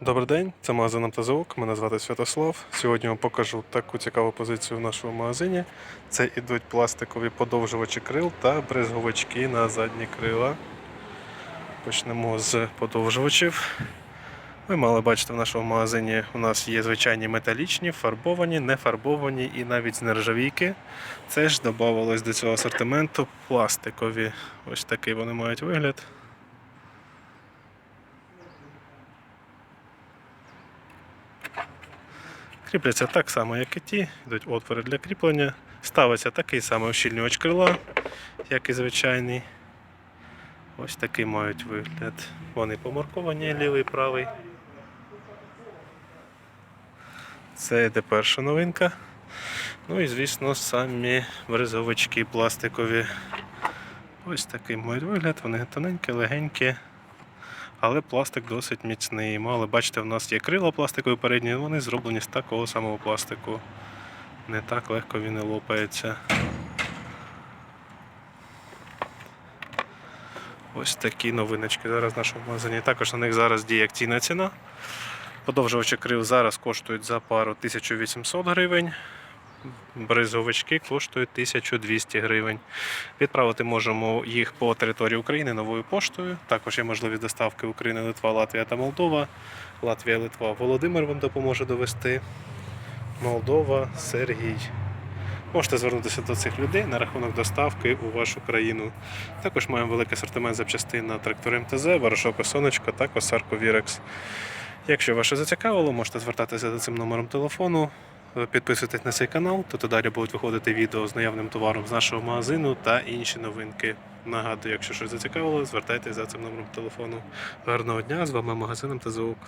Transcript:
Добрий день, це магазин «Амтазовок», Мене звати Святослав. Сьогодні вам покажу таку цікаву позицію в нашому магазині. Це ідуть пластикові подовжувачі крил та бризговички на задні крила. Почнемо з подовжувачів. Ви мали бачити в нашому магазині у нас є звичайні металічні, фарбовані, не фарбовані і навіть з нержавійки. Це ж додавалось до цього асортименту пластикові. Ось такий вони мають вигляд. Кріпляться так само, як і ті, йдуть отвори для кріплення. Ставиться такий самий ущільнювач крила, як і звичайний. Ось такий мають вигляд. Вони помарковані лівий правий. Це йде перша новинка. Ну і звісно самі бризовички пластикові. Ось такий мають вигляд, вони тоненькі, легенькі. Але пластик досить міцний. Мали бачите, в нас є крила пластикові передні, вони зроблені з такого самого пластику. Не так легко він і лопається. Ось такі новиночки зараз в нашому магазині. Також на них зараз діє акційна ціна. Подовжувачі крил зараз коштують за пару 1800 гривень. Бризовички коштують 1200 гривень. Відправити можемо їх по території України новою поштою. Також є можливість доставки України, Литва, Латвія та Молдова. Латвія, Литва, Володимир вам допоможе довести. Молдова, Сергій. Можете звернутися до цих людей на рахунок доставки у вашу країну. Також маємо великий асортимент запчастин на трактор МТЗ, Ворошоко Сонечко та косарку Вірекс. Якщо щось зацікавило, можете звертатися за цим номером телефону. Підписуйтесь на цей канал, то далі будуть виходити відео з наявним товаром з нашого магазину та інші новинки. Нагадую, якщо щось зацікавило, звертайтеся за цим номером телефону. Гарного дня! З вами магазином та МТЗУК.